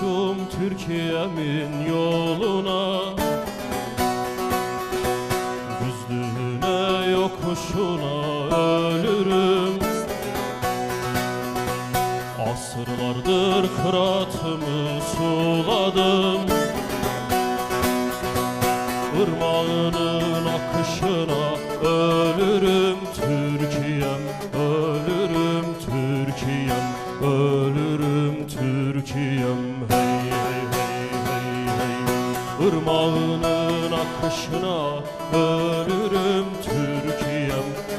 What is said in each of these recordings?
Koşmuşum Türkiye'min yoluna. Düzlüğüne yokuşuna ölürüm. Asırlardır kıratımı suladım. Irmağının akışına ölürüm Türkiye'm Ölürüm Türkiye'm Ölürüm Türkiye'm Irmağının akışına ölürüm Türkiye'm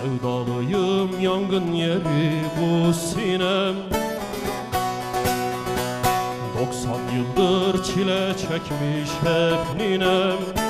Sevdalıyım yangın yeri bu sinem. 90 yıldır çile çekmiş hep ninem